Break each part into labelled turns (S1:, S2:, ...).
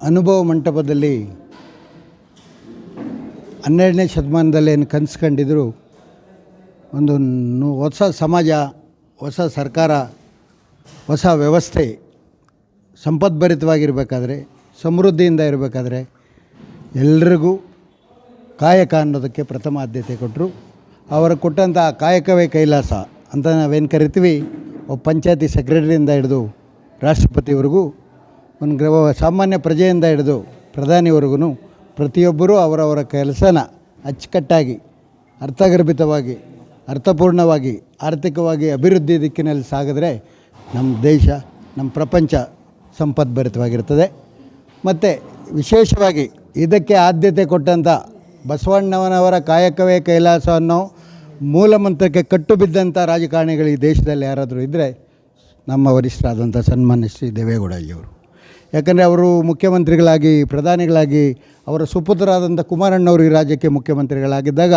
S1: ಅನುಭವ ಮಂಟಪದಲ್ಲಿ ಹನ್ನೆರಡನೇ ಶತಮಾನದಲ್ಲಿ ಏನು ಕನಸು ಕಂಡಿದ್ರು ಒಂದು ಹೊಸ ಸಮಾಜ, ಹೊಸ ಸರ್ಕಾರ, ಹೊಸ ವ್ಯವಸ್ಥೆ ಸಂಪದ್ಭರಿತವಾಗಿರಬೇಕಾದ್ರೆ ಸಮೃದ್ಧಿಯಿಂದ ಇರಬೇಕಾದ್ರೆ ಎಲ್ರಿಗೂ ಕಾಯಕ ಅನ್ನೋದಕ್ಕೆ ಪ್ರಥಮ ಆದ್ಯತೆ ಕೊಟ್ಟರು ಅವರು ಕೊಟ್ಟಂಥ ಕಾಯಕವೇ ಕೈಲಾಸ ಅಂತ ನಾವೇನು ಕರಿತೀವಿ, ಒಬ್ಬ ಪಂಚಾಯತಿ ಸೆಕ್ರೆಟರಿಯಿಂದ ಹಿಡಿದು ರಾಷ್ಟ್ರಪತಿವರೆಗೂ ಒಂದು ಸಾಮಾನ್ಯ ಪ್ರಜೆಯಿಂದ ಹಿಡಿದು ಪ್ರಧಾನಿವರೆಗೂ ಪ್ರತಿಯೊಬ್ಬರೂ ಅವರವರ ಕೆಲಸನ ಅಚ್ಚುಕಟ್ಟಾಗಿ, ಅರ್ಥಗರ್ಭಿತವಾಗಿ, ಅರ್ಥಪೂರ್ಣವಾಗಿ, ಆರ್ಥಿಕವಾಗಿ ಅಭಿವೃದ್ಧಿ ದಿಕ್ಕಿನಲ್ಲಿ ಸಾಗಿದ್ರೆ ನಮ್ಮ ದೇಶ, ನಮ್ಮ ಪ್ರಪಂಚ ಸಂಪದ್ಭರಿತವಾಗಿರ್ತದೆ ಮತ್ತು ವಿಶೇಷವಾಗಿ ಇದಕ್ಕೆ ಆದ್ಯತೆ ಕೊಟ್ಟಂಥ ಬಸವಣ್ಣವನವರ ಕಾಯಕವೇ ಕೈಲಾಸ ಅನ್ನೋ ಮೂಲಮಂತ್ರಕ್ಕೆ ಕಟ್ಟು ಬಿದ್ದಂಥ ರಾಜಕಾರಣಿಗಳು ಈ ದೇಶದಲ್ಲಿ ಯಾರಾದರೂ ಇದ್ದರೆ ನಮ್ಮ ವರಿಷ್ಠರಾದಂಥ ಸನ್ಮಾನ್ಯ ಶ್ರೀ ದೇವೇಗೌಡಜಿಯವರು ಯಾಕಂದರೆ ಅವರು ಮುಖ್ಯಮಂತ್ರಿಗಳಾಗಿ, ಪ್ರಧಾನಿಗಳಾಗಿ, ಅವರ ಸುಪುತ್ರರಾದಂಥ ಕುಮಾರಣ್ಣವರು ಈ ರಾಜ್ಯಕ್ಕೆ ಮುಖ್ಯಮಂತ್ರಿಗಳಾಗಿದ್ದಾಗ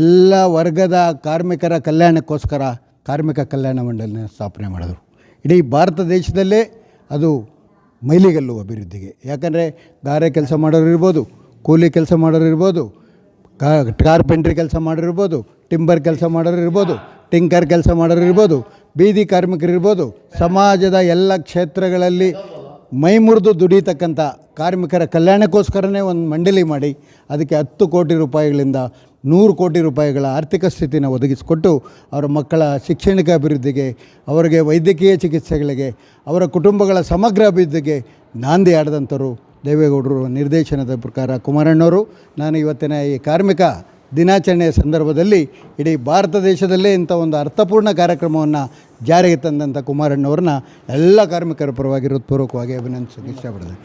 S1: ಎಲ್ಲ ವರ್ಗದ ಕಾರ್ಮಿಕರ ಕಲ್ಯಾಣಕ್ಕೋಸ್ಕರ ಕಾರ್ಮಿಕ ಕಲ್ಯಾಣ ಮಂಡಳಿನ ಸ್ಥಾಪನೆ ಮಾಡಿದರು. ಇಡೀ ಭಾರತ ದೇಶದಲ್ಲೇ ಅದು ಮೈಲಿಗಲ್ಲು ಅಭಿವೃದ್ಧಿಗೆ. ಯಾಕಂದರೆ ಗಾರೆ ಕೆಲಸ ಮಾಡೋರು ಇರ್ಬೋದು, ಕೂಲಿ ಕೆಲಸ ಮಾಡೋರು ಇರ್ಬೋದು ಕಾರ್ಪೆಂಟ್ರಿ ಕೆಲಸ ಮಾಡೋರಿರ್ಬೋದು ಟಿಂಬರ್ ಕೆಲಸ ಮಾಡೋರು ಇರ್ಬೋದು, ಟಿಂಕರ್ ಕೆಲಸ ಮಾಡೋರು ಇರ್ಬೋದು, ಬೀದಿ ಕಾರ್ಮಿಕರು ಇರ್ಬೋದು, ಸಮಾಜದ ಎಲ್ಲ ಕ್ಷೇತ್ರಗಳಲ್ಲಿ ಮೈ ಮುರಿದು ದುಡಿತಕ್ಕಂಥ ಕಾರ್ಮಿಕರ ಕಲ್ಯಾಣಕ್ಕೋಸ್ಕರನೇ ಒಂದು ಮಂಡಳಿ ಮಾಡಿ, ಅದಕ್ಕೆ ಹತ್ತು ಕೋಟಿ ರೂಪಾಯಿಗಳಿಂದ ನೂರು ಕೋಟಿ ರೂಪಾಯಿಗಳ ಆರ್ಥಿಕ ಸ್ಥಿತಿನ ಒದಗಿಸಿಕೊಟ್ಟು ಅವರ ಮಕ್ಕಳ ಶೈಕ್ಷಣಿಕ ಅಭಿವೃದ್ಧಿಗೆ, ಅವರಿಗೆ ವೈದ್ಯಕೀಯ ಚಿಕಿತ್ಸೆಗಳಿಗೆ, ಅವರ ಕುಟುಂಬಗಳ ಸಮಗ್ರ ಅಭಿವೃದ್ಧಿಗೆ ನಾಂದಿ ಆಡದಂಥವರು ದೇವೇಗೌಡರು. ನಿರ್ದೇಶನದ ಪ್ರಕಾರ ಕುಮಾರಣ್ಣವರು, ನಾನು ಇವತ್ತಿನ ಈ ಕಾರ್ಮಿಕ ದಿನಾಚರಣೆಯ ಸಂದರ್ಭದಲ್ಲಿ ಇಡೀ ಭಾರತ ದೇಶದಲ್ಲೇ ಇಂಥ ಒಂದು ಅರ್ಥಪೂರ್ಣ ಕಾರ್ಯಕ್ರಮವನ್ನು ಜಾರಿಗೆ ತಂದಂಥ ಕುಮಾರಣ್ಣವ್ರನ್ನ ಎಲ್ಲ ಕಾರ್ಮಿಕರ ಪರವಾಗಿ ಹೃತ್ಪೂರ್ವಕವಾಗಿ ಅಭಿನಂದಿಸೋಕ್ಕೆ ಇಷ್ಟಪಡ್ತೀನಿ.